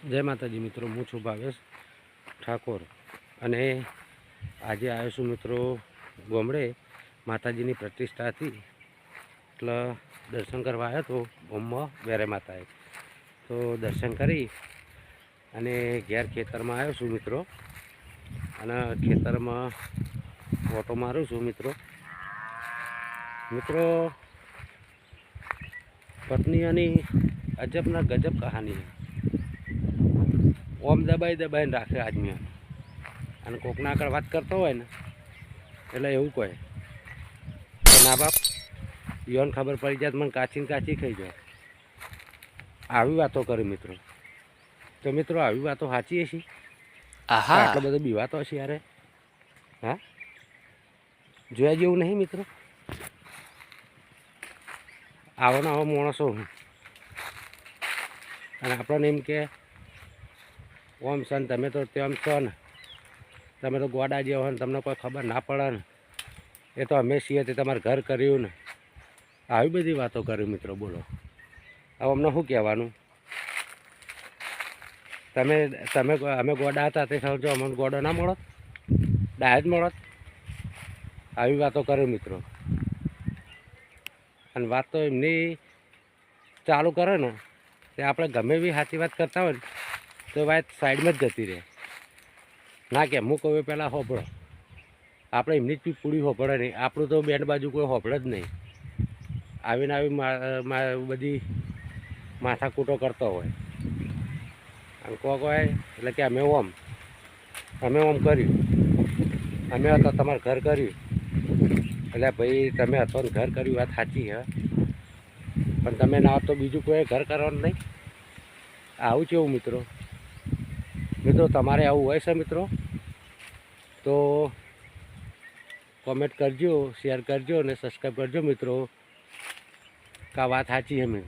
જય માતાજી મિત્રો, હું છું ભાવેશ ઠાકોર. અને આજે આવ્યો છું મિત્રો ગોમડે માતાજીની પ્રતિષ્ઠા હતી એટલે દર્શન કરવા આવ્યો હતો ગોમમાં વેરે માતાએ. તો દર્શન કરી અને ઘેર ખેતરમાં આવ્યો છું મિત્રો. અને ખેતરમાં ફોટો મારું છું મિત્રો. મિત્રો, પત્ની અને અજબના ગજબ કહાની છે. ઓમ દબાઈ દબાઈને રાખે આદમી અને કોકના આગળ વાત કરતો હોય ને એટલે એવું કહે. ના બાપ યોન ખબર પડી જાય મને કાચી કાચી ખાઈ જાય આવી વાતો કરે મિત્રો. તો મિત્રો આવી વાતો સાચી હશે? આહા. આટલો બધો બીવાતો હશે યારે હા? જોયા જેવું નહીં મિત્રો? આવો ને આવો માણસો અને આપણને એમ કે ઓમ સન, તમે તો તેમ છો ને તમે તો ગોડા જેવો હોય ને તમને કોઈ ખબર ના પડે ને. એ તો અમે છીએ તે તમારે ઘર કર્યું ને. આવી બધી વાતો કરી મિત્રો, બોલો. હવે અમને શું કહેવાનું? તમે તમે અમે ગોડા હતા તે સમજો, અમને ગોડો ના મળત ડાય જ મળત આવી વાતો કરે મિત્રો. અને વાત તો એમની ચાલુ કરે ને, તે આપણે ગમે એવી સાચી વાત કરતા હોય ને તો વાત સાઈડમાં જ જતી રહે. ના કે અમુક હવે પહેલાં હોપળો આપણે એમની જ પૂરી હોપડે નહીં. આપણું તો બેન્ડ બાજુ કોઈ હોપળે જ નહીં. આવીને આવી બધી માથાકૂટો કરતો હોય. કો કહે એટલે કે અમે ઓમ. અમે ઓમ કર્યું. અમે હતો તમારે ઘર કર્યું. એટલે ભાઈ, તમે હતો ને ઘર કર્યું, વાત સાચી હે પણ તમે ના તો બીજું કોઈ ઘર કરવાનું નહીં. આવું છે એવું, મિત્રો. મિત્રો, તમારે આવું હોય છે મિત્રો, તો કોમેન્ટ કરજો શેર કરજો અને સબસ્ક્રાઈબ કરજો મિત્રો, કા વાત સાચી છે મેં